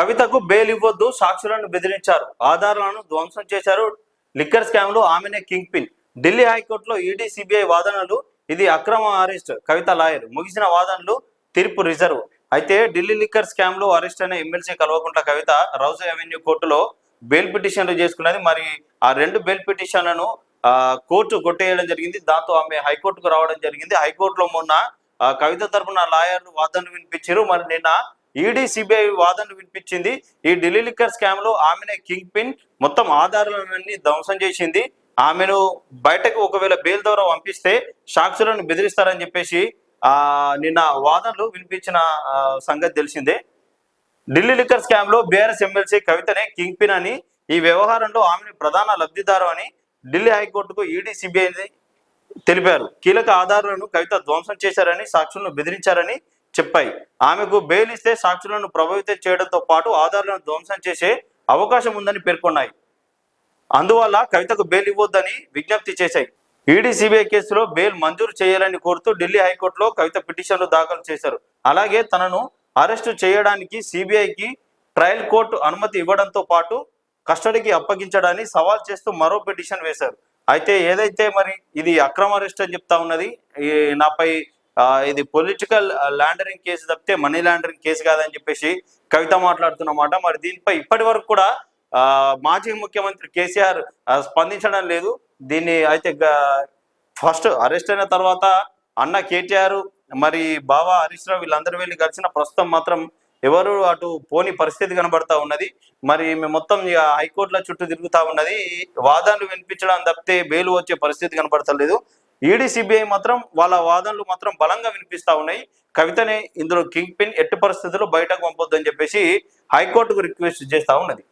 కవితకు బెయిల్ ఇవ్వొద్దు సాక్షులను బెదిరించారు. ఆధారాలను ధ్వంసం చేశారు లిక్కర్ స్కామ్లో ఆమెనే కింగ్ పిన్. ఢిల్లీ హైకోర్టులో ఈడీ సిబిఐ వాదనలు ఇది అక్రమ అరెస్ట్ కవిత లాయర్. ముగిసిన వాదనలు తీర్పు రిజర్వ్. అయితే ఢిల్లీ లిక్కర్ స్కామ్లో అరెస్ట్ అయిన MLC Kalvakuntla Kavitha Rouse Avenue కోర్టులో బెయిల్ పిటిషన్లు చేసుకున్నది. మరి ఆ రెండు బెయిల్ పిటిషన్లను కోర్టు కొట్టేయడం జరిగింది. దాంతో ఆమె హైకోర్టుకు రావడం జరిగింది. హైకోర్టులో మొన్న కవిత తరపున లాయర్లు వాదనలు వినిపించారు. మరి నిన్న ఈడీ సిబిఐ వాదనలు వినిపించింది. ఈ ఢిల్లీ లిక్కర్ స్కామ్లో ఆమెనే కింగ్ పిన్ మొత్తం ఆధారాలన్నీ ధ్వంసం చేసింది. ఆమెను బయటకు ఒకవేళ బెయిల్ ద్వారా పంపిస్తే సాక్షులను బెదిరిస్తారని చెప్పేసి ఆ నిన్న వాదనలు వినిపించిన సంగతి తెలిసిందే. ఢిల్లీ లిక్కర్ స్కామ్లో బీఆర్ఎస్ ఎమ్మెల్సీ కవితనే కింగ్ పిన్ అని ఈ వ్యవహారంలో ఆమెను ప్రధాన లబ్ధిదారు అని ఢిల్లీ హైకోర్టుకు ఈడీ సిబిఐ తెలిపారు. కీలక ఆధారాలను కవిత ధ్వంసం చేశారని సాక్షులను బెదిరించారని చెప్పాయి. ఆమెకు బెయిల్ ఇస్తే సాక్షులను ప్రభావితం చేయడంతో పాటు ఆధారాలను ధ్వంసం చేసే అవకాశం ఉందని పేర్కొన్నాయి. అందువల్ల కవితకు బెయిల్ ఇవ్వొద్దని విజ్ఞప్తి చేశాయి. ఈడీ సిబిఐ కేసులో బెయిల్ మంజూరు చేయాలని కోరుతూ ఢిల్లీ హైకోర్టులో కవిత పిటిషన్లు దాఖలు చేశారు. అలాగే తనను అరెస్టు చేయడానికి సిబిఐకి ట్రయల్ కోర్టు అనుమతి ఇవ్వడంతో పాటు కస్టడీకి అప్పగించడాన్ని సవాల్ చేస్తూ మరో పిటిషన్ వేశారు. అయితే ఏదైతే మరి ఇది అక్రమ అరెస్ట్ అని చెప్తా ఉన్నది నాపై ఇది పొలిటికల్ ల్యాండరింగ్ కేసు తప్పితే మనీ లాండరింగ్ కేసు కాదని చెప్పేసి కవిత మాట్లాడుతున్నమాట. మరి దీనిపై ఇప్పటి వరకు కూడా మాజీ ముఖ్యమంత్రి కేసీఆర్ స్పందించడం లేదు. దీన్ని అయితే ఫస్ట్ అరెస్ట్ అయిన తర్వాత అన్న కేటీఆర్ మరి బావా హరీష్ రావు వీళ్ళందరూ వెళ్ళి కలిసిన ప్రస్తుతం మాత్రం ఎవరు అటు పోని పరిస్థితి కనబడతా ఉన్నది. మరి మేము మొత్తం ఇక హైకోర్టుల చుట్టూ తిరుగుతా ఉన్నది. వాదనలు వినిపించడం తప్పితే బెయిల్ వచ్చే పరిస్థితి కనబడతలేదు. ఈడీ సిబిఐ మాత్రం వాళ్ళ వాదనలు మాత్రం బలంగా వినిపిస్తా ఉన్నాయి. కవితనే ఇందులో కింగ్ పిన్ ఎట్టి పరిస్థితుల్లో బయటకు పంపొద్దని చెప్పేసి హైకోర్టుకు రిక్వెస్ట్ చేస్తా ఉన్నది.